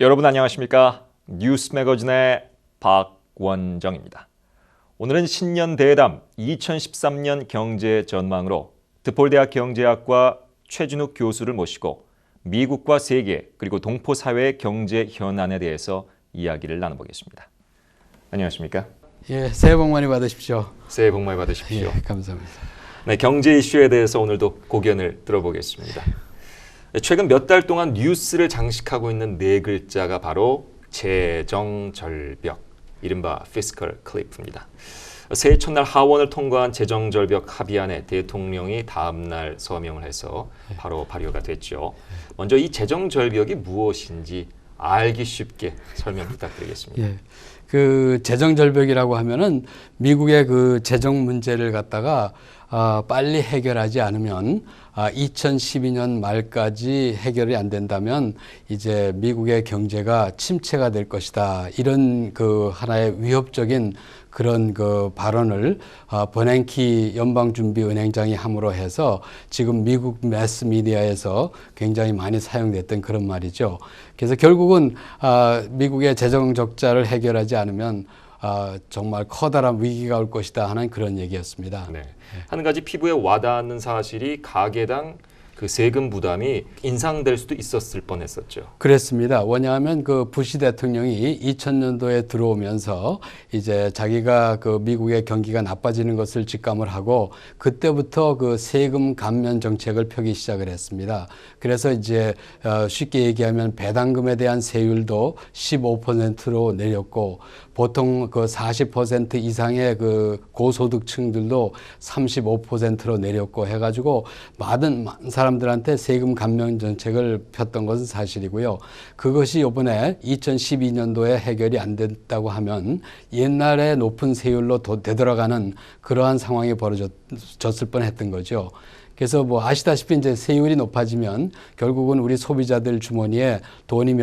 여러분 안녕하십니까? 뉴스 매거진의 박원정입니다. 오늘은 신년 대담 2013년 경제 전망으로 드폴대학 경제학과 최준욱 교수를 모시고 미국과 세계 그리고 동포 사회의 경제 현안에 대해서 이야기를 나눠보겠습니다. 안녕하십니까? 예, 새해 복 많이 받으십시오. 새해 복 많이 받으십시오. 예, 감사합니다. 네, 경제 이슈에 대해서 오늘도 고견을 들어보겠습니다. 네, 최근 몇 달 동안 뉴스를 장식하고 있는 네 글자가 바로 재정절벽, 이른바 피스컬 클리프입니다. 새해 첫날 하원을 통과한 재정절벽 합의안에 대통령이 다음날 서명을 해서 바로 발효가 됐죠. 먼저 이 재정절벽이 무엇인지 알기 쉽게 설명 부탁드리겠습니다. 예. 그 재정 절벽이라고 하면은 미국의 그 재정 문제를 갖다가 아, 빨리 해결하지 않으면 아, 2012년 말까지 해결이 안 된다면 이제 미국의 경제가 침체가 될 것이다. 이런 그 하나의 위협적인 그런 그 발언을 아, 버냉키 연방준비은행장이 함으로 해서 지금 미국 매스 미디어에서 굉장히 많이 사용됐던 그런 말이죠. 그래서 결국은 아, 미국의 재정 적자를 해결하지 않으면 아, 정말 커다란 위기가 올 것이다 하는 그런 얘기였습니다. 네. 한 가지 피부에 와닿는 사실이 가계당 그 세금 부담이 인상될 수도 있었을 뻔했었죠. 그랬습니다. 왜냐하면 그 부시 대통령이 2000년도에 들어오면서 이제 자기가 그 미국의 경기가 나빠지는 것을 직감을 하고 그때부터 그 세금 감면 정책을 펴기 시작을 했습니다. 그래서 이제 어 쉽게 얘기하면 배당금에 대한 세율도 15%로 내렸고 보통 그 40% 이상의 그 고소득층들도 35%로 내렸고 해가지고 많은 사람들한테 세금 감면 정책을 폈던 것은 사실이고요. 그것이 이번에 2012년도에 해결이 안 됐다고 하면 옛날에 높은 세율로 도- 되돌아가는 그러한 상황이 벌어졌을 뻔했던 거죠. 그래서 뭐 아시다시피 이제 세율이 높아지면 결국은 우리 소비자들 주머니에 돈이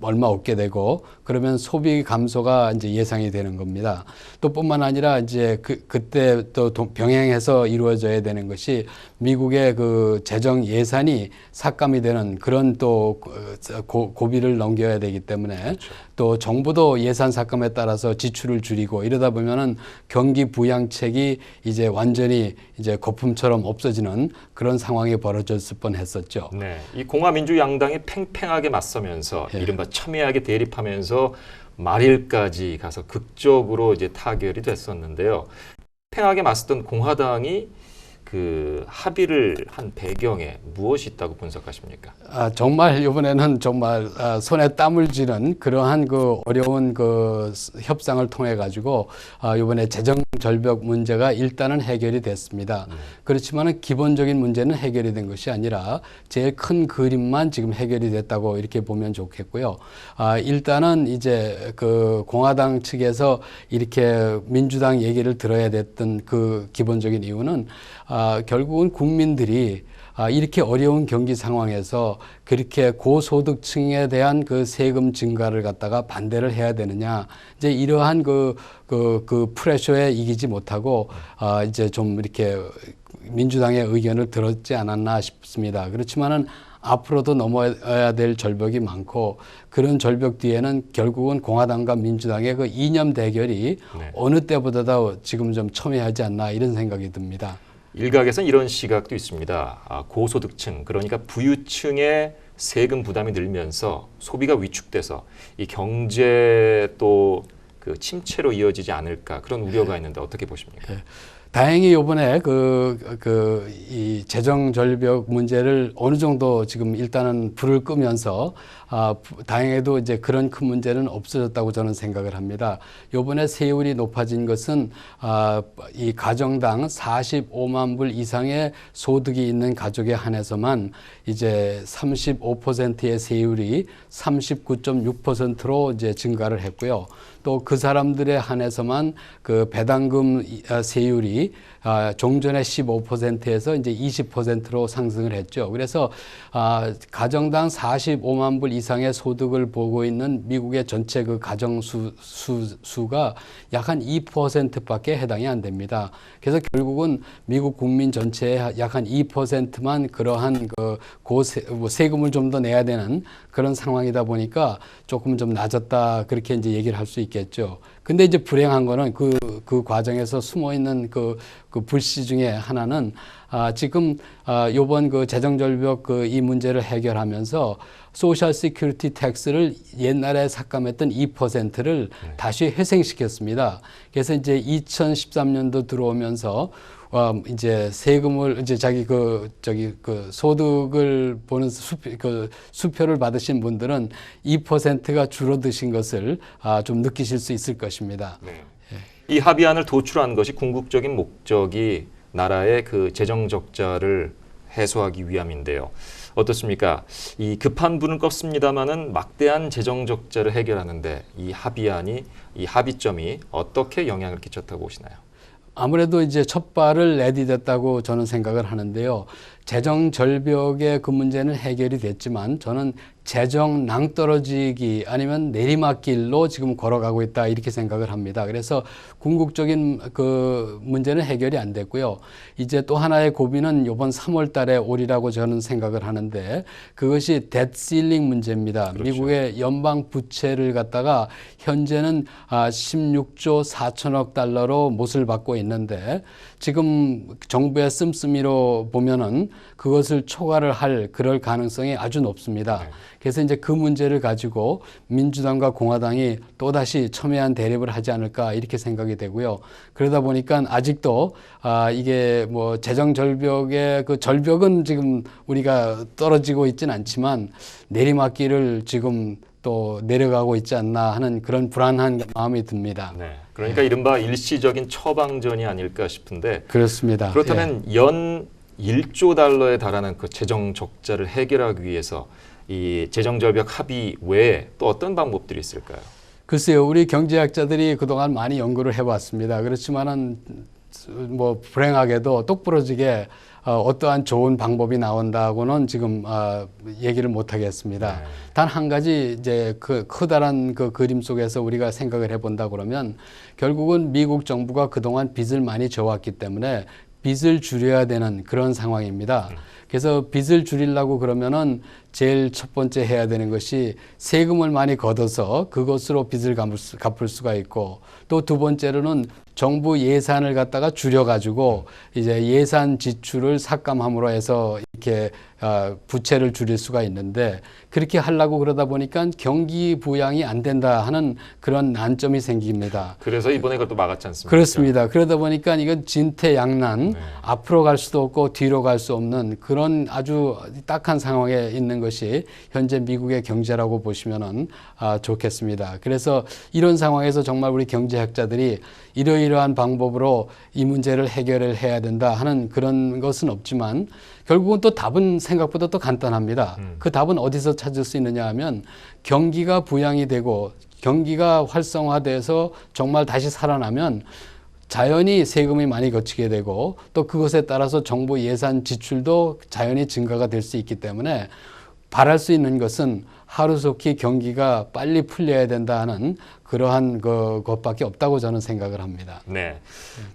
얼마 없게 되고 그러면 소비 감소가 이제 예상이 되는 겁니다. 또 뿐만 아니라 이제 그, 그때 또 동- 병행해서 이루어져야 되는 것이 미국의 그 재정 예산이 삭감이 되는 그런 또 어, 고, 고비를 넘겨야 되기 때문에 또 정부도 예산 삭감에 따라서 지출을 줄이고 이러다 보면은 경기 부양책이 이제 완전히 이제 거품처럼 없어지는 그런 상황이 벌어졌을 뻔했었죠. 네. 이 공화민주 양당이 팽팽하게 맞서면서 예. 이른바 첨예하게 대립하면서 말일까지 가서 극적으로 이제 타결이 됐었는데요. 팽하게 맞섰던 공화당이 그 합의를 한 배경에 무엇이 있다고 분석하십니까? 아, 정말 이번에는 정말 아, 손에 땀을 쥐는 그러한 그 어려운 그 스- 협상을 통해 가지고 아, 이번에 재정 절벽 문제가 일단은 해결이 됐습니다. 그렇지만은 기본적인 문제는 해결이 된 것이 아니라 제일 큰 그림만 지금 해결이 됐다고 이렇게 보면 좋겠고요. 아, 일단은 이제 그 공화당 측에서 이렇게 민주당 얘기를 들어야 됐던 그 기본적인 이유는 아, 결국은 국민들이 아, 이렇게 어려운 경기 상황에서 그렇게 고소득층에 대한 그 세금 증가를 갖다가 반대를 해야 되느냐. 이제 이러한 그, 그, 그 프레셔에 이기지 못하고, 아, 이제 좀 이렇게 민주당의 의견을 들었지 않았나 싶습니다. 그렇지만은 앞으로도 넘어야 될 절벽이 많고 그런 절벽 뒤에는 결국은 공화당과 민주당의 그 이념 대결이 네. 어느 때보다 도 지금 좀 첨예하지 않나 이런 생각이 듭니다. 일각에서는 이런 시각도 있습니다. 아, 고소득층 그러니까 부유층의 세금 부담이 늘면서 소비가 위축돼서 이 경제 또 그 침체로 이어지지 않을까 그런 우려가 있는데 어떻게 보십니까? 다행히 이번에 그, 그, 이 재정 절벽 문제를 어느 정도 지금 일단은 불을 끄면서 아, 부- 다행히도 이제 그런 큰 문제는 없어졌다고 저는 생각을 합니다. 요번에 세율이 높아진 것은 아, 이 가정당 45만 불 이상의 소득이 있는 가족에 한해서만 이제 35%의 세율이 39.6%로 이제 증가를 했고요. 또 그 사람들에 한해서만 그 배당금 이- 아, 세율이 아, 종전의 15%에서 이제 20%로 상승을 했죠. 그래서 아, 가정당 45만 불 이상 의 소득을 보고 있는 미국의 전체 그 가정 수, 수, 수가 약 한 2%밖에 해당이 안 됩니다. 그래서 결국은 미국 국민 전체의 약 한 2%만 그러한 그 고세, 뭐 세금을 좀 더 내야 되는 그런 상황이다 보니까 조금 좀 낮았다 그렇게 이제 얘기를 할 수 있겠죠. 근데 이제 불행한 거는 그, 그 과정에서 숨어 있는 그, 그 불씨 중에 하나는 아, 지금 아, 요번 그 재정절벽 그 이 문제를 해결하면서 소셜 시큐리티 텍스를 옛날에 삭감했던 2%를 다시 회생시켰습니다. 그래서 이제 2013년도 들어오면서 어, 이제 세금을 이제 자기 그 저기 그 소득을 보는 수표, 그 수표를 받으신 분들은 2%가 줄어드신 것을 아, 좀 느끼실 수 있을 것입니다. 네. 이 합의안을 도출한 것이 궁극적인 목적이 나라의 그 재정 적자를 해소하기 위함인데요. 어떻습니까? 이 급한 불은 껐습니다마는 막대한 재정 적자를 해결하는데 이 합의안이 이 합의점이 어떻게 영향을 끼쳤다고 보시나요? 아무래도 이제 첫 발을 내디뎠다고 저는 생각을 하는데요. 재정 절벽의 그 문제는 해결이 됐지만 저는 재정 낭떠러지기 아니면 내리막길로 지금 걸어가고 있다 이렇게 생각을 합니다. 그래서 궁극적인 그 문제는 해결이 안 됐고요. 이제 또 하나의 고비는 이번 3월 달에 오리라고 저는 생각을 하는데 그것이 뎃실링 문제입니다. 그렇죠. 미국의 연방 부채를 갖다가 현재는 아 16조 4천억 달러로 못을 받고 있는데 지금 정부의 씀씀이로 보면은 그것을 초과를 할 그럴 가능성이 아주 높습니다. 네. 그래서 이제 그 문제를 가지고 민주당과 공화당이 또다시 첨예한 대립을 하지 않을까 이렇게 생각이 되고요. 그러다 보니까 아직도 아 이게 뭐 재정 절벽의 그 절벽은 지금 우리가 떨어지고 있지는 않지만 내리막길을 지금 또 내려가고 있지 않나 하는 그런 불안한 마음이 듭니다. 네. 그러니까 이른바 일시적인 처방전이 아닐까 싶은데 그렇습니다. 그렇다면 연 1조 달러에 달하는 그 재정 적자를 해결하기 위해서 이 재정 절벽 합의 외에 또 어떤 방법들이 있을까요? 글쎄요, 우리 경제학자들이 그동안 많이 연구를 해왔습니다. 그렇지만은 뭐 불행하게도 똑부러지게 어, 어떠한 좋은 방법이 나온다고는 지금 어, 얘기를 못 하겠습니다. 네. 단한 가지 이제 그 커다란 그 그림 속에서 우리가 생각을 해본다 그러면 결국은 미국 정부가 그동안 빚을 많이 져왔기 때문에 빚을 줄여야 되는 그런 상황입니다. 그래서 빚을 줄이려고 그러면은 제일 첫 번째 해야 되는 것이 세금을 많이 걷어서 그것으로 빚을 갚을, 수, 수가 있고 또 두 번째로는 정부 예산을 갖다가 줄여가지고 이제 예산 지출을 삭감함으로 해서 이렇게 아, 부채를 줄일 수가 있는데 그렇게 하려고 그러다 보니까 경기 부양이 안 된다 하는 그런 난점이 생깁니다. 그래서 이번에 그것도 막았지 않습니까? 그렇습니다. 그러다 보니까 이건 진퇴양난 네. 앞으로 갈 수도 없고 뒤로 갈 수 없는 그런 아주 딱한 상황에 있는 것이 현재 미국의 경제라고 보시면은 아, 좋겠습니다. 그래서 이런 상황에서 정말 우리 경제학자들이 이러이러한 방법으로 이 문제를 해결을 해야 된다 하는 그런 것은 없지만 결국은 또 답은 생각보다 또 간단합니다. 음. 그 답은 어디서 찾을 수 있느냐 하면 경기가 부양이 되고 경기가 활성화돼서 정말 다시 살아나면 자연히 세금이 많이 거치게 되고 또 그것에 따라서 정부 예산 지출도 자연히 증가가 될 수 있기 때문에 바랄 수 있는 것은 하루속히 경기가 빨리 풀려야 된다 하는 그러한 그 것밖에 없다고 저는 생각을 합니다. 네.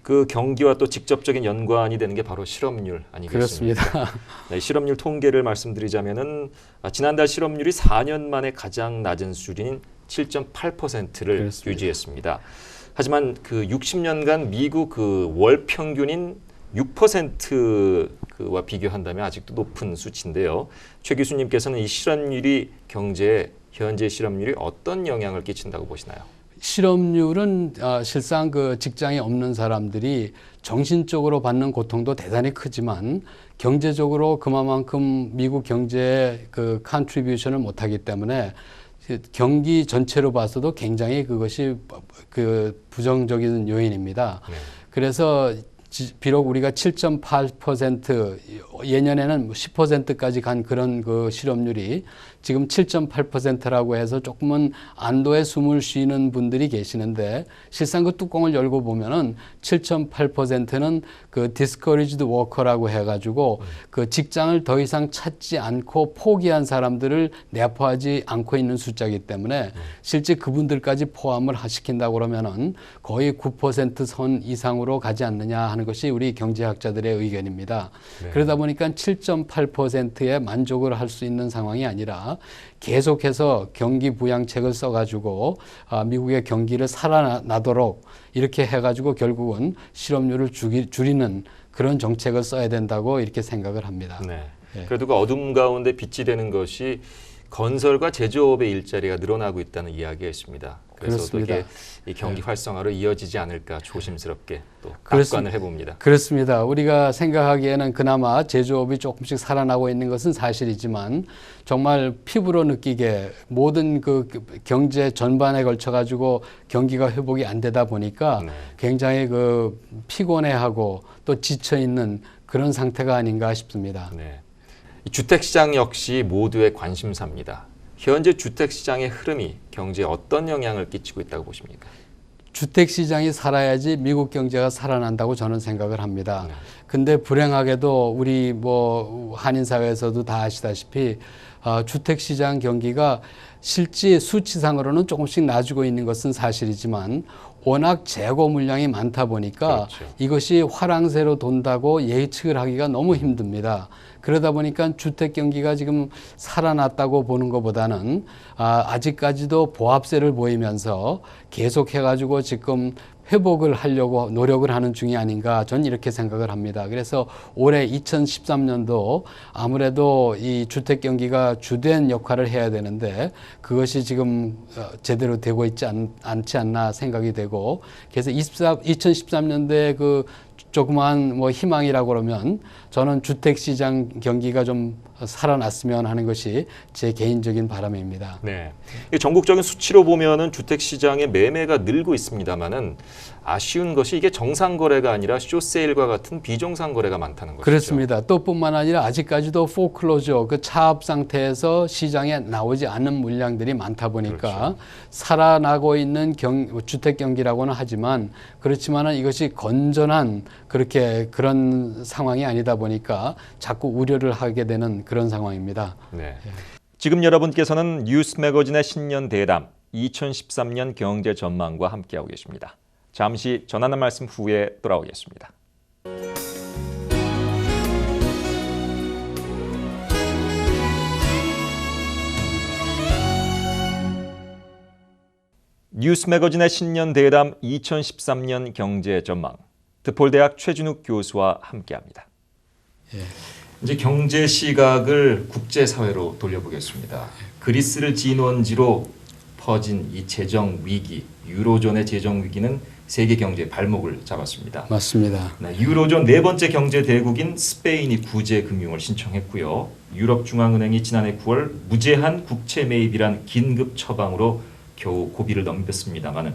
그 경기와 또 직접적인 연관이 되는 게 바로 실업률 아니겠습니까? 그렇습니다. 네, 실업률 통계를 말씀드리자면은 아, 지난달 실업률이 4년 만에 가장 낮은 수준인 7.8%를 그렇습니다. 유지했습니다. 하지만 그 60년간 미국 그 월 평균인 6%와 비교한다면 아직도 높은 수치인데요. 최 교수님께서는 이 실업률이 경제에 현재 실업률이 어떤 영향을 끼친다고 보시나요? 실업률은 아, 실상 그 직장이 없는 사람들이 정신적으로 받는 고통도 대단히 크지만 경제적으로 그만큼 미국 경제에 그 컨트리뷰션을 못하기 때문에 그 경기 전체로 봐서도 굉장히 그것이 그 부정적인 요인입니다. 네. 그래서 지- 비록 우리가 7.8% 예년에는 10%까지 간 그런 그 실업률이 지금 7.8%라고 해서 조금은 안도의 숨을 쉬는 분들이 계시는데 실상 그 뚜껑을 열고 보면은 7.8%는 그 discouraged worker라고 해가지고 그 직장을 더 이상 찾지 않고 포기한 사람들을 내포하지 않고 있는 숫자이기 때문에 실제 그분들까지 포함을 하- 시킨다고 그러면은 거의 9%선 이상으로 가지 않느냐 하는 것이 우리 경제학자들의 의견입니다. 그러다 보니까 7.8%에 만족을 할 수 있는 상황이 아니라 계속해서 경기 부양책을 써가지고 아, 미국의 경기를 살아나도록 이렇게 해가지고 결국은 실업률을 줄이, 줄이는 그런 정책을 써야 된다고 이렇게 생각을 합니다. 네. 예. 그래도 그 어둠 가운데 빛이 되는 것이 건설과 제조업의 일자리가 늘어나고 있다는 이야기가 있습니다. 그래서. 이게 이 경기 활성화로 이어지지 않을까 조심스럽게 또 낙관을 해봅니다. 그렇습니다. 우리가 생각하기에는 그나마 제조업이 조금씩 살아나고 있는 것은 사실이지만 정말 피부로 느끼게 모든 그 경제 전반에 걸쳐 가지고 경기가 회복이 안 되다 보니까 네. 굉장히 그 피곤해하고 또 지쳐 있는 그런 상태가 아닌가 싶습니다. 네. 이 주택 시장 역시 모두의 관심사입니다. 현재 주택 시장의 흐름이 경제에 어떤 영향을 끼치고 있다고 보십니까? 주택 시장이 살아야지 미국 경제가 살아난다고 저는 생각을 합니다. 네. 근데 불행하게도 우리 뭐 한인 사회에서도 다 아시다시피 어, 주택 시장 경기가 실제 수치상으로는 조금씩 나아지고 있는 것은 사실이지만 워낙 재고 물량이 많다 보니까 그렇죠. 이것이 화랑새로 돈다고 예측을 하기가 너무 힘듭니다. 그러다 보니까 주택 경기가 지금 살아났다고 보는 것보다는 아, 아직까지도 보합세를 보이면서 계속 해가지고 지금 회복을 하려고 노력을 하는 중이 아닌가 전 이렇게 생각을 합니다. 그래서 올해 2013년도 아무래도 이 주택 경기가 주된 역할을 해야 되는데 그것이 지금 어, 제대로 되고 있지 않, 않지 않나 생각이 되고 그래서 24, 2013년도에 그 조그마한 뭐 희망이라고 그러면 저는 주택 시장 경기가 좀 살아났으면 하는 것이 제 개인적인 바람입니다. 네. 이 전국적인 수치로 보면은 주택 시장의 매매가 늘고 있습니다만은 아쉬운 것이 이게 정상 거래가 아니라 쇼세일과 같은 비정상 거래가 많다는 것이죠. 그렇습니다. 또 뿐만 아니라 아직까지도 포클로저 그 차업 상태에서 시장에 나오지 않는 물량들이 많다 보니까 그렇죠. 살아나고 있는 경, 주택 경기라고는 하지만 그렇지만은 이것이 건전한 그렇게 그런 상황이 아니다 보니까 자꾸 우려를 하게 되는 그런 상황입니다. 네. 지금 여러분께서는 뉴스 매거진의 신년 대담 2013년 경제 전망과 함께하고 계십니다. 잠시 전하는 말씀 후에 돌아오겠습니다. 뉴스 매거진의 신년 대담 2013년 경제 전망 드폴대학 최진욱 교수와 함께합니다. 이제 경제 시각을 국제 사회로 돌려보겠습니다. 그리스를 진원지로 퍼진 이 재정 위기, 유로존의 재정 위기는 세계 경제의 발목을 잡았습니다. 맞습니다. 네, 유로존 네 번째 경제 대국인 스페인이 구제 금융을 신청했고요. 유럽 중앙은행이 지난해 9월 무제한 국채 매입이란 긴급 처방으로 겨우 고비를 넘겼습니다만은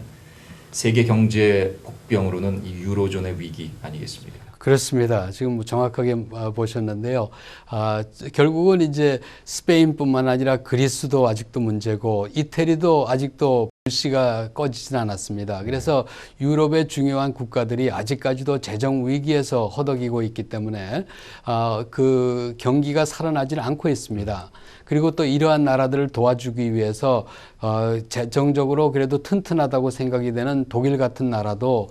세계 경제 복병으로는 이 유로존의 위기 아니겠습니까? 그렇습니다. 지금 뭐 정확하게 아, 보셨는데요. 아, 결국은 이제 스페인뿐만 아니라 그리스도 아직도 문제고 이태리도 아직도 불씨가 꺼지진 않았습니다. 그래서 유럽의 중요한 국가들이 아직까지도 재정 위기에서 허덕이고 있기 때문에 아, 그 경기가 살아나지는 않고 있습니다. 그리고 또 이러한 나라들을 도와주기 위해서 어, 재정적으로 그래도 튼튼하다고 생각이 되는 독일 같은 나라도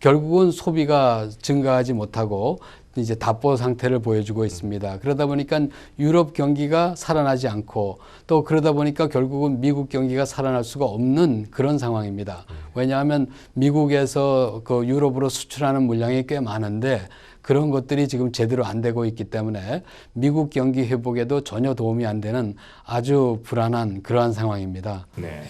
결국은 소비가 증가하지 못하고 이제 답보 상태를 보여주고 있습니다. 그러다 보니까 유럽 경기가 살아나지 않고 또 그러다 보니까 결국은 미국 경기가 살아날 수가 없는 그런 상황입니다. 왜냐하면 미국에서 그 유럽으로 수출하는 물량이 꽤 많은데 그런 것들이 지금 제대로 안 되고 있기 때문에 미국 경기 회복에도 전혀 도움이 안 되는 아주 불안한 그러한 상황입니다. 네.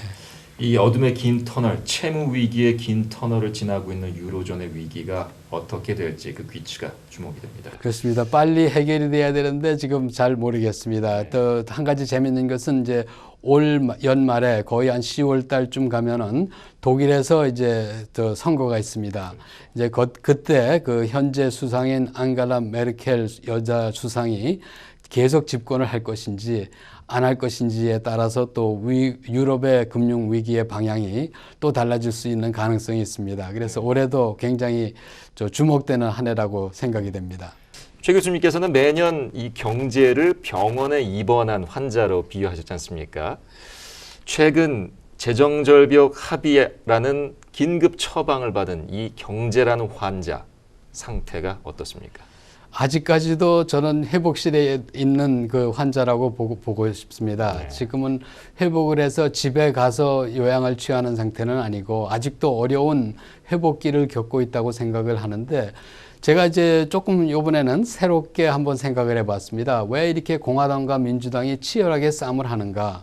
이 어둠의 긴 터널, 채무 위기의 긴 터널을 지나고 있는 유로존의 위기가 어떻게 될지 그 귀치가 주목이 됩니다. 그렇습니다. 빨리 해결이 돼야 되는데 지금 잘 모르겠습니다. 네. 또한 가지 재밌는 것은 이제 올 마- 연말에 거의 한 10월 달쯤 가면은 독일에서 이제 또 선거가 있습니다. 이제 그, 그때 그 현재 수상인 앙가라 메르켈 여자 수상이 계속 집권을 할 것인지 안 할 것인지에 따라서 또 위, 유럽의 금융 위기의 방향이 또 달라질 수 있는 가능성이 있습니다. 그래서 올해도 굉장히 저 주목되는 한 해라고 생각이 됩니다. 최 교수님께서는 매년 이 경제를 병원에 입원한 환자로 비유하셨지 않습니까? 최근 재정절벽 합의라는 긴급 처방을 받은 이 경제라는 환자 상태가 어떻습니까? 아직까지도 저는 회복실에 있는 그 환자라고 보고, 보고 싶습니다. 네. 지금은 회복을 해서 집에 가서 요양을 취하는 상태는 아니고 아직도 어려운 회복기를 겪고 있다고 생각을 하는데 제가 이제 조금 이번에는 새롭게 한번 생각을 해봤습니다. 왜 이렇게 공화당과 민주당이 치열하게 싸움을 하는가?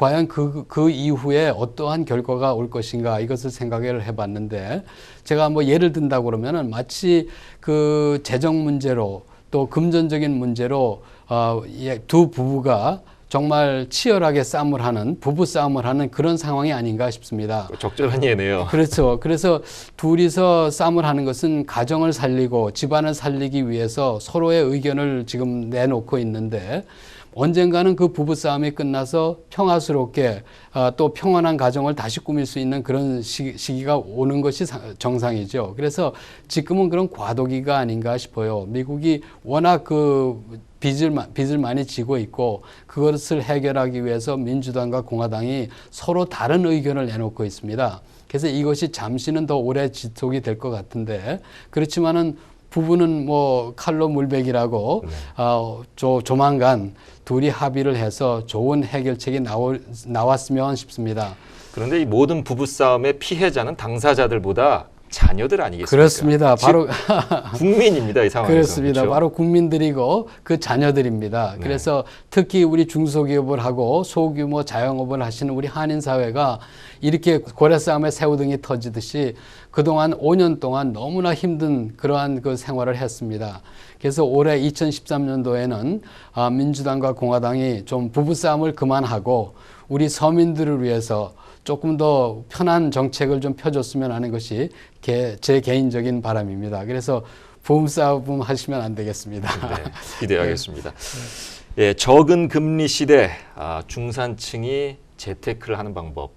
과연 그, 그 이후에 어떠한 결과가 올 것인가 이것을 생각을 해봤는데 제가 뭐 예를 든다고 그러면은 마치 그 재정 문제로 또 금전적인 문제로 어, 예, 두 부부가 정말 치열하게 싸움을 하는 부부 싸움을 하는 그런 상황이 아닌가 싶습니다. 적절한 예네요. 그렇죠. 그래서 둘이서 싸움을 하는 것은 가정을 살리고 집안을 살리기 위해서 서로의 의견을 지금 내놓고 있는데 언젠가는 그 부부 싸움이 끝나서 평화스럽게 아, 또 평안한 가정을 다시 꾸밀 수 있는 그런 시, 시기가 오는 것이 사- 정상이죠. 그래서 지금은 그런 과도기가 아닌가 싶어요. 미국이 워낙 그 빚을, 마- 빚을 많이 지고 있고 그것을 해결하기 위해서 민주당과 공화당이 서로 다른 의견을 내놓고 있습니다. 그래서 이것이 잠시는 더 오래 지속이 될 것 같은데 그렇지만은 부부는 뭐 칼로 물백이라고 어, 조, 조만간 둘이 합의를 해서 좋은 해결책이 나오, 나왔으면 싶습니다. 그런데 이 모든 부부 싸움의 피해자는 당사자들보다 자녀들 아니겠습니까? 그렇습니다. 바로 즉, 국민입니다. 이 상황에서. 그렇습니다. 그렇죠? 바로 국민들이고 그 자녀들입니다. 네. 그래서 특히 우리 중소기업을 하고 소규모 자영업을 하시는 우리 한인 사회가 이렇게 고래 싸움에 새우등이 터지듯이 그동안 5년 동안 너무나 힘든 그러한 그 생활을 했습니다. 그래서 올해 2013년도에는 아, 민주당과 공화당이 좀 부부 싸움을 그만하고 우리 서민들을 위해서 조금 더 편한 정책을 좀 펴줬으면 하는 것이 개- 제 개인적인 바람입니다. 그래서 부음싸움 하시면 안 되겠습니다. 네, 기대하겠습니다. 예, 적은 금리 시대 아, 중산층이 재테크를 하는 방법.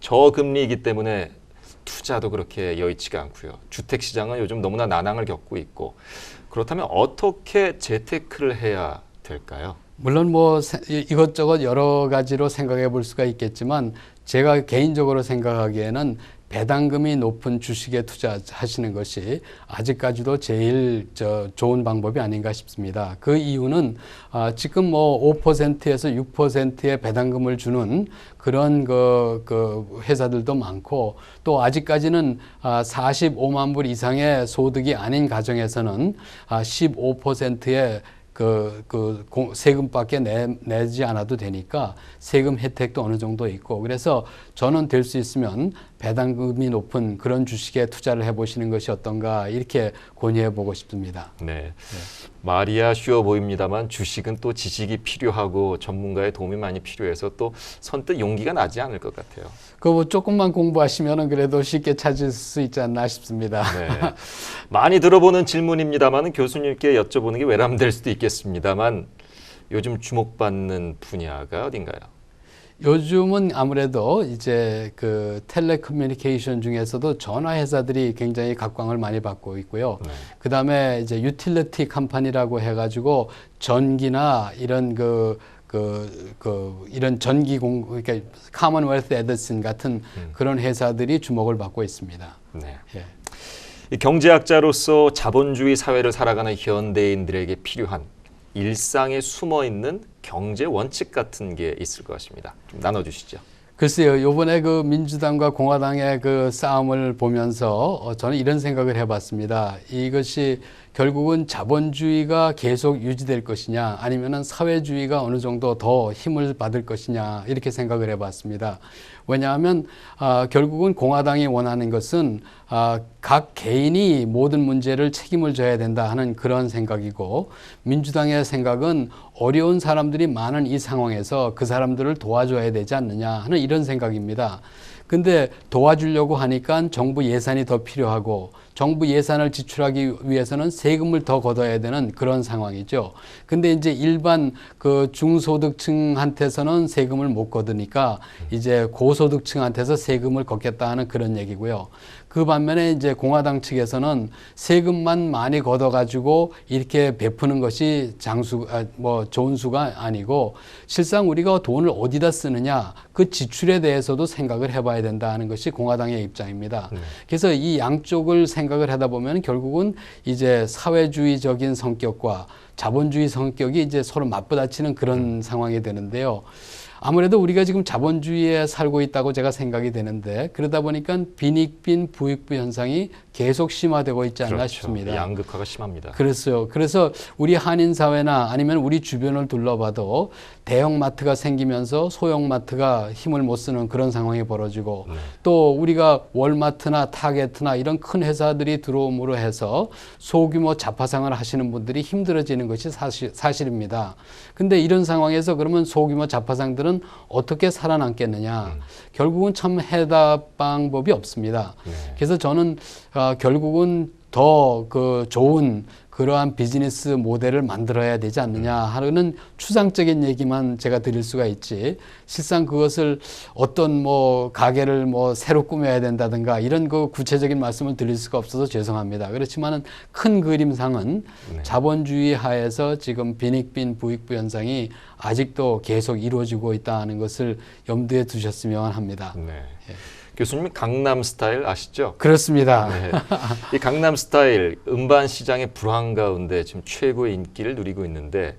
저금리이기 때문에 투자도 그렇게 여의치가 않고요. 주택 시장은 요즘 너무나 난항을 겪고 있고 그렇다면 어떻게 재테크를 해야 될까요? 물론 뭐 이것저것 여러 가지로 생각해 볼 수가 있겠지만 제가 개인적으로 생각하기에는 배당금이 높은 주식에 투자하시는 것이 아직까지도 제일 저 좋은 방법이 아닌가 싶습니다. 그 이유는 아, 지금 뭐 5%에서 6%의 배당금을 주는 그런 그, 그 회사들도 많고 또 아직까지는 아, 45만 불 이상의 소득이 아닌 가정에서는 아, 15%의 그, 그 공- 세금밖에 내, 내지 않아도 되니까 세금 혜택도 어느 정도 있고 그래서 저는 될 수 있으면 배당금이 높은 그런 주식에 투자를 해보시는 것이 어떤가 이렇게 권유해 보고 싶습니다. 네. 말이야 쉬워 보입니다만 주식은 또 지식이 필요하고 전문가의 도움이 많이 필요해서 또 선뜻 용기가 나지 않을 것 같아요. 그뭐 조금만 공부하시면은 그래도 쉽게 찾을 수 있지 않나 싶습니다. 네. 많이 들어보는 질문입니다만 교수님께 여쭤보는 게 외람될 수도 있겠습니다만 요즘 주목받는 분야가 어딘가요? 요즘은 아무래도 이제 그 텔레커뮤니케이션 중에서도 전화 회사들이 굉장히 각광을 많이 받고 있고요. 네. 그 다음에 이제 유틸리티 컴퍼니라고 해가지고 전기나 이런 그, 그, 그, 이런 전기 공, 그러니까 카먼웰스 에디슨 같은 그런 회사들이 주목을 받고 있습니다. 네. 예. 이 경제학자로서 자본주의 사회를 살아가는 현대인들에게 필요한 일상에 숨어 있는 경제 원칙 같은 게 있을 것 같습니다. 좀 나눠주시죠. 글쎄요, 요번에 그 민주당과 공화당의 그 싸움을 보면서 어, 저는 이런 생각을 해봤습니다. 이것이 결국은 자본주의가 계속 유지될 것이냐 아니면은 사회주의가 어느 정도 더 힘을 받을 것이냐 이렇게 생각을 해봤습니다. 왜냐하면 아, 결국은 공화당이 원하는 것은 아, 각 개인이 모든 문제를 책임을 져야 된다 하는 그런 생각이고 민주당의 생각은 어려운 사람들이 많은 이 상황에서 그 사람들을 도와줘야 되지 않느냐 하는 이런 생각입니다. 근데 도와주려고 하니까 정부 예산이 더 필요하고 정부 예산을 지출하기 위해서는 세금을 더 걷어야 되는 그런 상황이죠. 근데 이제 일반 그 중소득층한테서는 세금을 못 걷으니까 이제 고소득층한테서 세금을 걷겠다 하는 그런 얘기고요. 그 반면에 이제 공화당 측에서는 세금만 많이 걷어가지고 이렇게 베푸는 것이 장수, 아, 뭐 좋은 수가 아니고 실상 우리가 돈을 어디다 쓰느냐 그 지출에 대해서도 생각을 해봐야 된다 하는 것이 공화당의 입장입니다. 그래서 이 양쪽을 생각을 하다 보면 결국은 이제 사회주의적인 성격과 자본주의 성격이 이제 서로 맞부딪히는 그런 상황이 되는데요. 아무래도 우리가 지금 자본주의에 살고 있다고 제가 생각이 되는데 그러다 보니까 빈익빈 부익부 현상이 계속 심화되고 있지 않나 싶습니다. 양극화가 심합니다. 그랬어요. 그래서 우리 한인 사회나 아니면 우리 주변을 둘러봐도 대형 마트가 생기면서 소형 마트가 힘을 못 쓰는 그런 상황이 벌어지고 또 우리가 월마트나 타겟나 이런 큰 회사들이 들어옴으로 해서 소규모 자파상을 하시는 분들이 힘들어지는 것이 사실, 사실입니다. 근데 이런 상황에서 그러면 소규모 자파상들은 어떻게 살아남겠느냐? 결국은 참 해답 방법이 없습니다. 그래서 저는 어, 결국은 더그 좋은 그러한 비즈니스 모델을 만들어야 되지 않느냐 하는 추상적인 얘기만 제가 드릴 수가 있지 실상 그것을 어떤 뭐 가게를 뭐 새로 꾸며야 된다든가 이런 그 구체적인 말씀을 드릴 수가 없어서 죄송합니다. 그렇지만은 큰 그림상은 네. 자본주의 하에서 지금 빈익빈 부익부 현상이 아직도 계속 이루어지고 있다는 것을 염두에 두셨으면 합니다. 네. 교수님 강남 스타일 아시죠? 그렇습니다. 네. 이 강남 스타일 음반 시장의 불황 가운데 지금 최고의 인기를 누리고 있는데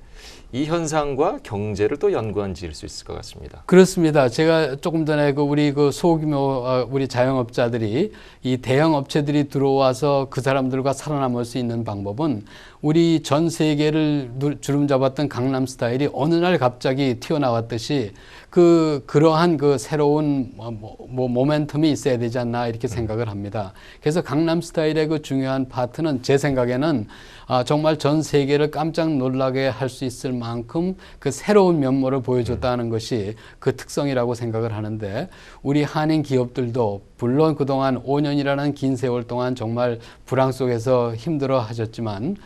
이 현상과 경제를 또 연관 지을 수 있을 것 같습니다. 그렇습니다. 제가 조금 전에 그 우리 그 소규모 어, 우리 자영업자들이 이 대형 업체들이 들어와서 그 사람들과 살아남을 수 있는 방법은 우리 전 세계를 누- 주름 잡았던 강남 스타일이 어느 날 갑자기 튀어나왔듯이 그 그러한 그 새로운 뭐, 뭐, 뭐 모멘텀이 있어야 되지 않나 이렇게 생각을 합니다. 그래서 강남 스타일의 그 중요한 파트는 제 생각에는 아, 정말 전 세계를 깜짝 놀라게 할 수 있을 만큼 그 새로운 면모를 보여줬다는 것이 그 특성이라고 생각을 하는데 우리 한인 기업들도 물론 그동안 5년이라는 긴 세월 동안 정말 불황 속에서 힘들어 하셨지만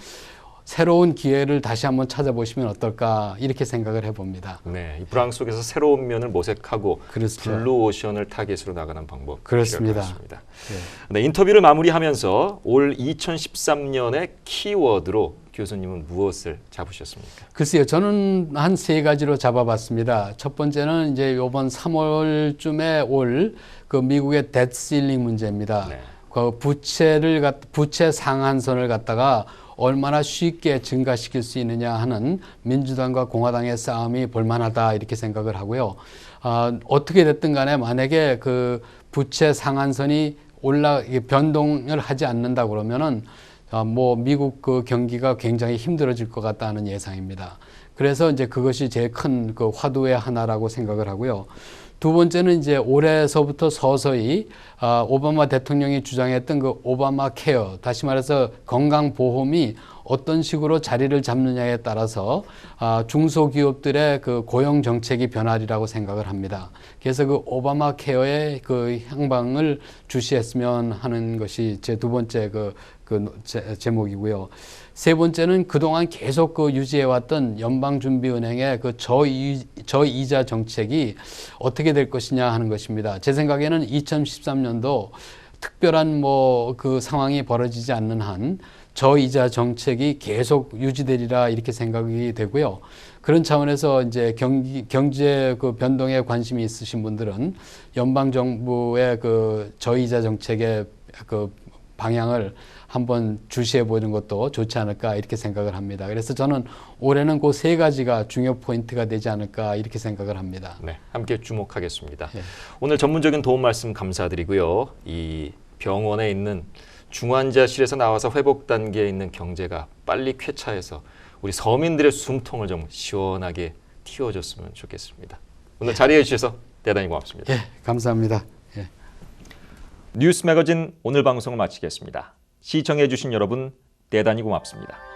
새로운 기회를 다시 한번 찾아보시면 어떨까 이렇게 생각을 해봅니다. 네, 이 불황 속에서 새로운 면을 모색하고 그렇죠. 블루 오션을 타겟으로 나가는 방법 그렇습니다. 같습니다. 네, 인터뷰를 마무리하면서 올 2013년의 키워드로 교수님은 무엇을 잡으셨습니까? 글쎄요, 저는 한 세 가지로 잡아봤습니다. 첫 번째는 이제 이번 3월쯤에 올 그 미국의 뎃실링 문제입니다. 네. 그 부채를 갖, 부채 상한선을 갖다가 얼마나 쉽게 증가시킬 수 있느냐 하는 민주당과 공화당의 싸움이 볼만하다 이렇게 생각을 하고요. 아, 어떻게 됐든 간에 만약에 그 부채 상한선이 올라 변동을 하지 않는다 그러면은 아, 뭐 미국 그 경기가 굉장히 힘들어질 것 같다는 예상입니다. 그래서 이제 그것이 제일 큰 그 화두의 하나라고 생각을 하고요. 두 번째는 이제 올해서부터 서서히 아, 오바마 대통령이 주장했던 그 오바마 케어, 다시 말해서 건강보험이 어떤 식으로 자리를 잡느냐에 따라서 아, 중소기업들의 그 고용 정책이 변하리라고 생각을 합니다. 그래서 그 오바마 케어의 그 향방을 주시했으면 하는 것이 제 두 번째 그, 그 제, 제목이고요. 세 번째는 그동안 계속 그 유지해왔던 연방준비은행의 그 저이, 저이자 정책이 어떻게 될 것이냐 하는 것입니다. 제 생각에는 2013년도 특별한 뭐 그 상황이 벌어지지 않는 한 저이자 정책이 계속 유지되리라 이렇게 생각이 되고요. 그런 차원에서 이제 경기, 경제 그 변동에 관심이 있으신 분들은 연방 정부의 그 저이자 정책의 그 방향을 한번 주시해 보는 것도 좋지 않을까 이렇게 생각을 합니다. 그래서 저는 올해는 그 세 가지가 중요 포인트가 되지 않을까 이렇게 생각을 합니다. 네, 함께 주목하겠습니다. 예. 오늘 전문적인 도움 말씀 감사드리고요. 이 병원에 있는 중환자실에서 나와서 회복 단계에 있는 경제가 빨리 쾌차해서 우리 서민들의 숨통을 좀 시원하게 틔워줬으면 좋겠습니다. 오늘 자리해 주셔서 대단히 고맙습니다. 예, 감사합니다. 예. 뉴스 매거진 오늘 방송을 마치겠습니다. 시청해 주신 여러분 대단히 고맙습니다.